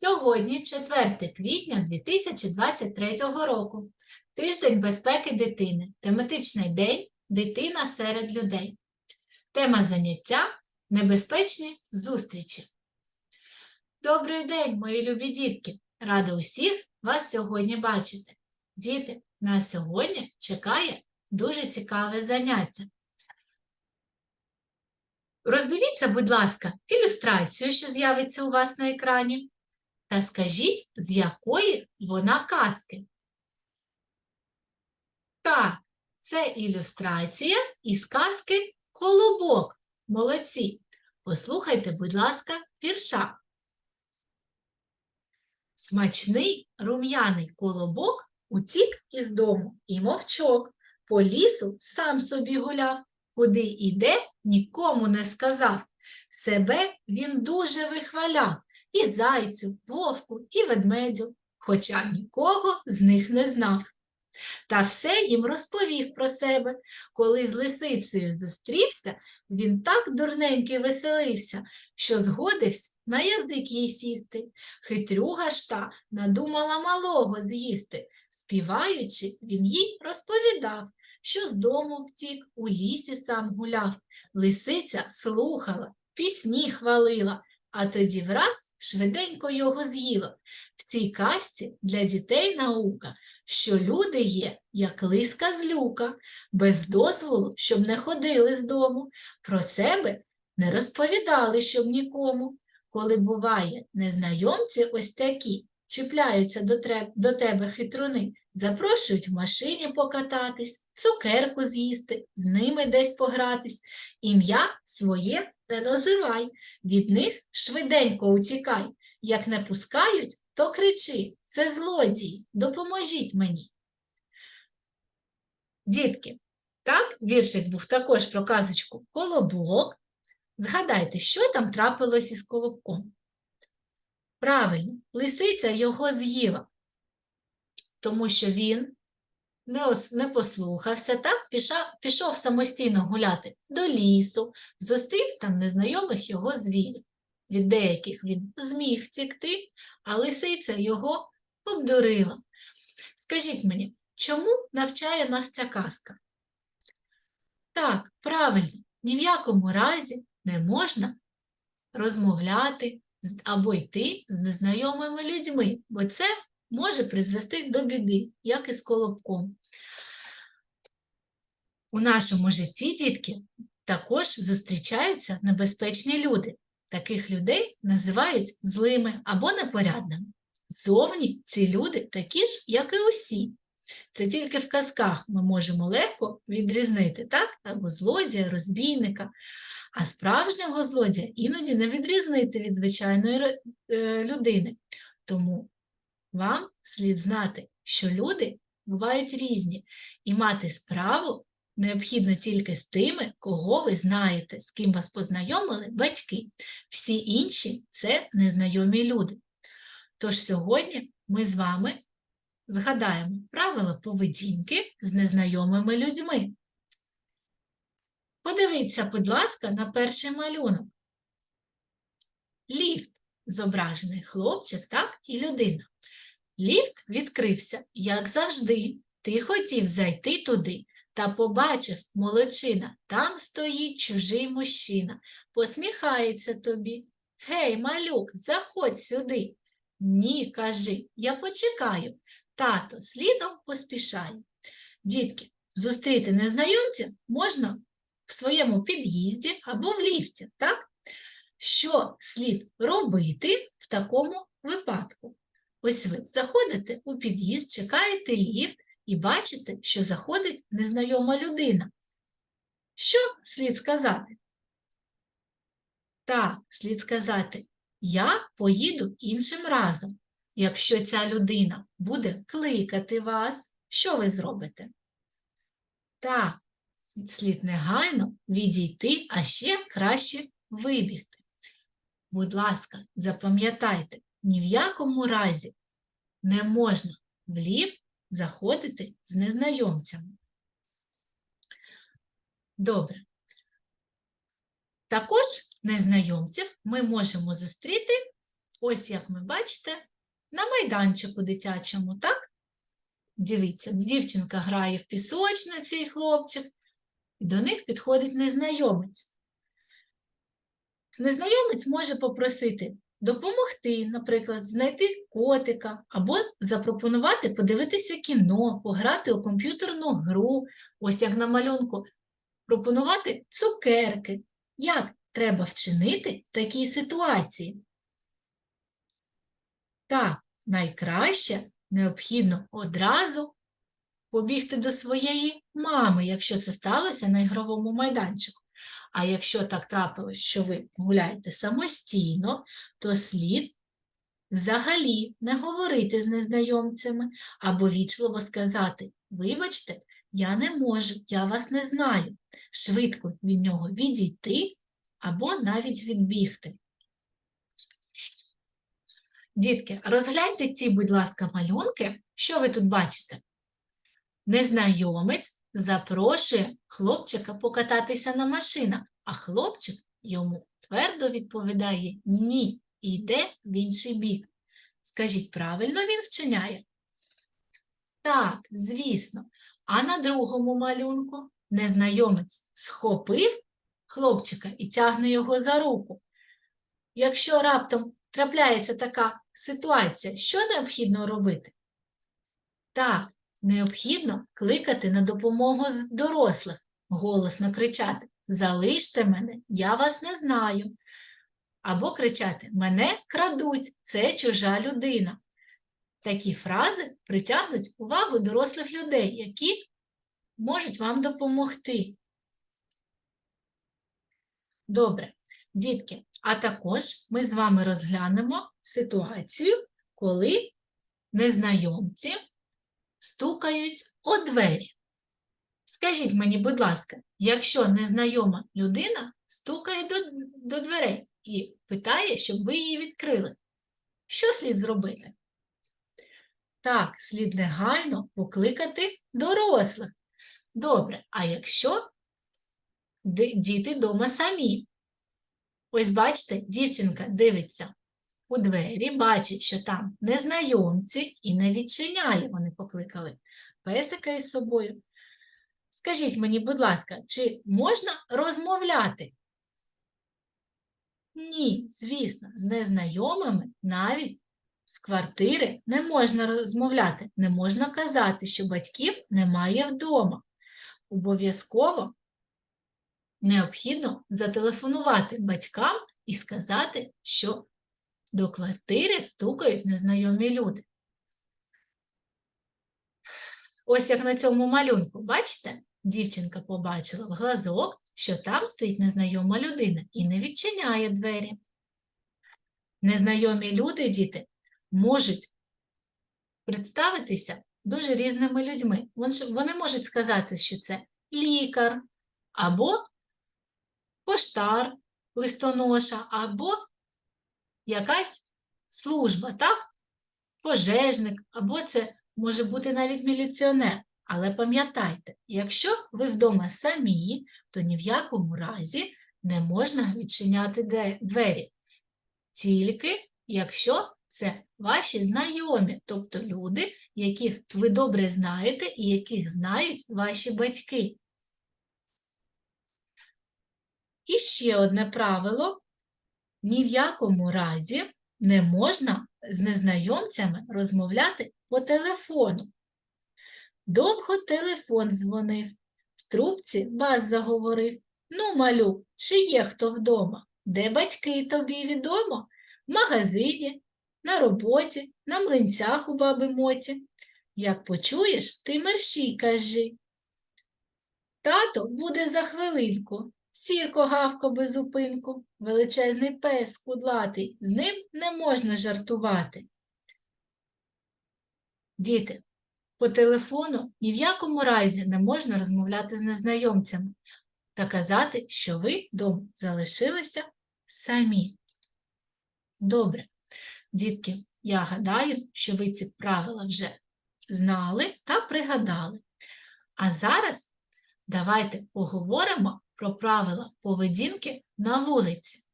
Сьогодні 4 квітня 2023 року. Тиждень безпеки дитини. Тематичний день Дитина серед людей. Тема заняття Небезпечні зустрічі. Добрий день, мої любі дітки! Рада усіх вас сьогодні бачити. Діти, нас сьогодні чекає дуже цікаве заняття. Роздивіться, будь ласка, ілюстрацію, що з'явиться у вас на екрані, та скажіть, з якої вона казки. Так, це ілюстрація із казки Колобок. Молодці. Послухайте, будь ласка, вірша. Смачний рум'яний колобок утік із дому і мовчок. По лісу сам собі гуляв, куди іде, нікому не сказав. Себе він дуже вихваляв і зайцю, вовку, і ведмедю, хоча нікого з них не знав. Та все їм розповів про себе. Коли з лисицею зустрівся, він так дурненький веселився, що згодився на язик їй сісти. Хитрюга ж та надумала малого з'їсти. Співаючи, він їй розповідав, що з дому втік, у лісі сам гуляв. Лисиця слухала, пісні хвалила, а тоді враз швиденько його з'їла. В цій казці для дітей наука, що люди є, як лиска з люка, без дозволу, щоб не ходили з дому, про себе не розповідали, щоб нікому. Коли буває, незнайомці ось такі, чіпляються до, треб, до тебе хитруни, запрошують в машині покататись, цукерку з'їсти, з ними десь погратись, ім'я своє не називай, від них швиденько утікай. Як не пускають, то кричи, це злодії, допоможіть мені. Дітки, так, віршик був також про казочку Колобок. Згадайте, що там трапилось із колобком. Правильно, лисиця його з'їла, тому що він не, ос- не послухався, так, пішов, пішов самостійно гуляти до лісу, зустрів там незнайомих його звірів. Від деяких він зміг втікти, а лисиця його обдурила. Скажіть мені, чому навчає нас ця казка? Так, правильно, ні в якому разі не можна розмовляти або йти з незнайомими людьми, бо це може призвести до біди, як і з колобком. У нашому житті, дітки, також зустрічаються небезпечні люди. Таких людей називають злими або непорядними. Зовні ці люди такі ж, як і усі. Це тільки в казках ми можемо легко відрізнити, так? Або злодія, розбійника. А справжнього злодія іноді не відрізнити від звичайної е, людини. Тому вам слід знати, що люди бувають різні, і мати справу необхідно тільки з тими, кого ви знаєте, з ким вас познайомили батьки. Всі інші це незнайомі люди. Тож сьогодні ми з вами згадаємо правила поведінки з незнайомими людьми. Подивіться, будь ласка, на перший малюнок. Ліфт зображений хлопчик, так, і людина. Ліфт відкрився, як завжди. Ти хотів зайти туди та побачив, молодчина, там стоїть чужий мужчина, посміхається тобі. Гей, малюк, заходь сюди. Ні, кажи, я почекаю. Тато слідом поспішає. Дітки, зустріти незнайомця можна в своєму під'їзді або в ліфті, так? Що слід робити в такому випадку? Ось ви заходите у під'їзд, чекаєте ліфт і бачите, що заходить незнайома людина. Що слід сказати? Так, слід сказати, я поїду іншим разом. Якщо ця людина буде кликати вас, що ви зробите? Так, слід негайно відійти, а ще краще вибігти. Будь ласка, запам'ятайте, ні в якому разі не можна в ліфт заходити з незнайомцями. Добре. Також незнайомців ми можемо зустріти Ось як ми бачите, на майданчику дитячому, так? Дивіться, дівчинка грає в пісочниці і хлопчик, і до них підходить незнайомець. Незнайомець може попросити допомогти, наприклад, знайти котика або запропонувати подивитися кіно, пограти у комп'ютерну гру, ось як на малюнку, пропонувати цукерки. Як треба вчинити в такій ситуації? Так, найкраще необхідно одразу побігти до своєї мами, якщо це сталося на ігровому майданчику. А якщо так трапилось, що ви гуляєте самостійно, то слід взагалі не говорити з незнайомцями або вічливо сказати: Вибачте, я не можу, я вас не знаю. Швидко від нього відійти або навіть відбігти. Дітки, розгляньте ці, будь ласка, малюнки. Що ви тут бачите? Незнайомець запрошує хлопчика покататися на машинах, а хлопчик йому твердо відповідає ні, і йде в інший бік. Скажіть, правильно він вчиняє? Так, звісно. А на другому малюнку незнайомець схопив хлопчика і тягне його за руку. Якщо раптом трапляється така ситуація, що необхідно робити? Так, необхідно кликати на допомогу з дорослих, голосно кричати Залиште мене, я вас не знаю. Або кричати Мене крадуть, це чужа людина. Такі фрази притягнуть увагу дорослих людей, які можуть вам допомогти. Добре, дітки, а також ми з вами розглянемо ситуацію, коли незнайомці стукають у двері. Скажіть мені, будь ласка, якщо незнайома людина стукає до, до дверей і питає, щоб ви її відкрили, що слід зробити? Так, слід негайно покликати дорослих. Добре, а якщо діти вдома самі? Ось бачите, дівчинка дивиться у двері, бачить, що там незнайомці і не відчиняє. Вони покликали песика із собою. Скажіть мені, будь ласка, чи можна розмовляти? Ні, звісно, з незнайомими навіть з квартири не можна розмовляти, не можна казати, що батьків немає вдома. Обов'язково необхідно зателефонувати батькам і сказати, що до квартири стукають незнайомі люди. Ось як на цьому малюнку, бачите, дівчинка побачила в глазок, що там стоїть незнайома людина і не відчиняє двері. Незнайомі люди, діти, можуть представитися дуже різними людьми. Вони можуть сказати, що це лікар, або поштар, листоноша, або якась служба, так? Пожежник, або це може бути навіть міліціонер. Але пам'ятайте, якщо ви вдома самі, то ні в якому разі не можна відчиняти двері. Тільки якщо це ваші знайомі, тобто люди, яких ви добре знаєте і яких знають ваші батьки. І ще одне правило: ні в якому разі не можна з незнайомцями розмовляти по телефону. Довго телефон дзвонив, в трубці бас заговорив. Ну, малюк, чи є хто вдома? Де батьки тобі відомо? В магазині, на роботі, на млинцях у баби Моті. Як почуєш, ти мерщій кажи. Тато буде за хвилинку. Сірко гавко без зупинку, величезний пес кудлатий, з ним не можна жартувати. Діти, по телефону ні в якому разі не можна розмовляти з незнайомцями та казати, що ви вдома залишилися самі. Добре, дітки, я гадаю, що ви ці правила вже знали та пригадали. А зараз давайте поговоримо про правила поведінки на вулиці.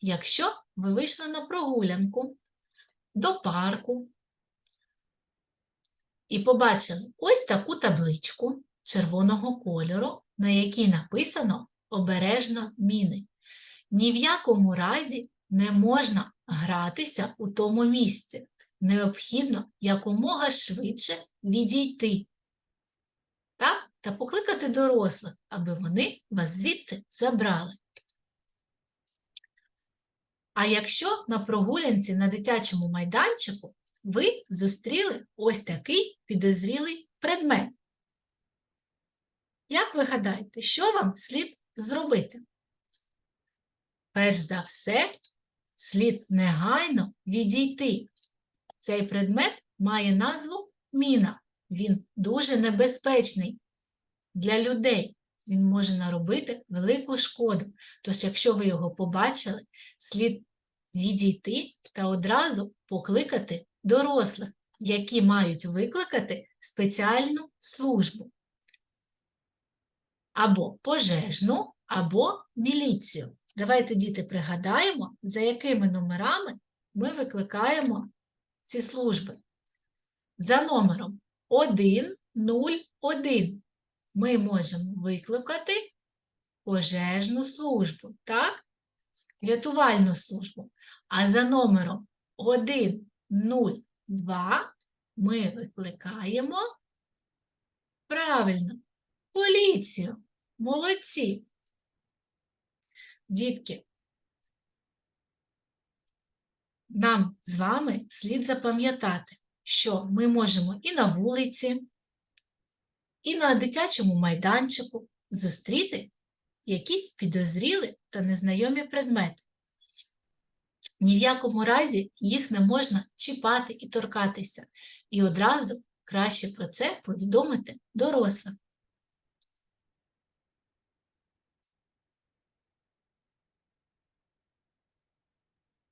Якщо ви вийшли на прогулянку до парку і побачили ось таку табличку червоного кольору, на якій написано обережно міни. Ні в якому разі не можна гратися у тому місці. Необхідно якомога швидше відійти. Так? Та покликати дорослих, аби вони вас звідти забрали. А якщо на прогулянці на дитячому майданчику ви зустріли ось такий підозрілий предмет, як ви гадаєте, що вам слід зробити? Перш за все, слід негайно відійти. Цей предмет має назву міна. Він дуже небезпечний для людей. Він може наробити велику шкоду. Тож, якщо ви його побачили, слід відійти та одразу покликати дорослих, які мають викликати спеціальну службу. Або пожежну, або міліцію. Давайте, діти, пригадаємо, за якими номерами ми викликаємо ці служби. За номером 101 ми можемо викликати пожежну службу, так? Рятувальну службу. А за номером 102 ми викликаємо правильно поліцію. Молодці. Дітки, нам з вами слід запам'ятати, що ми можемо і на вулиці, і на дитячому майданчику зустріти якісь підозрілі та незнайомі предмети. Ні в якому разі їх не можна чіпати і торкатися, і одразу краще про це повідомити дорослим.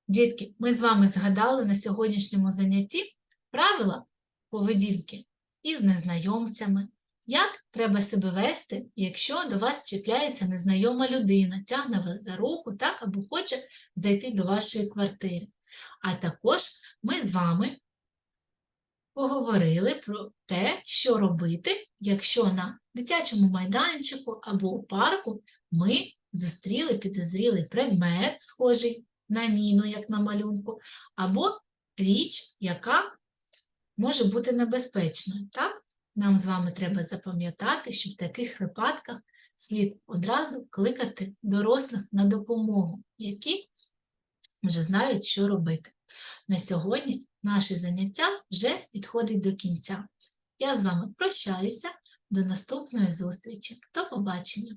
Дітки, ми з вами згадали на сьогоднішньому занятті правила поведінки із незнайомцями, як треба себе вести, якщо до вас чіпляється незнайома людина, тягне вас за руку так, або хоче зайти до вашої квартири. А також ми з вами поговорили про те, що робити, якщо на дитячому майданчику або у парку ми зустріли підозрілий предмет, схожий на міну, як на малюнку, або річ, яка може бути небезпечною. Так? Нам з вами треба запам'ятати, що в таких випадках слід одразу кликати дорослих на допомогу, які вже знають, що робити. На сьогодні наше заняття вже підходить до кінця. Я з вами прощаюся, до наступної зустрічі. До побачення!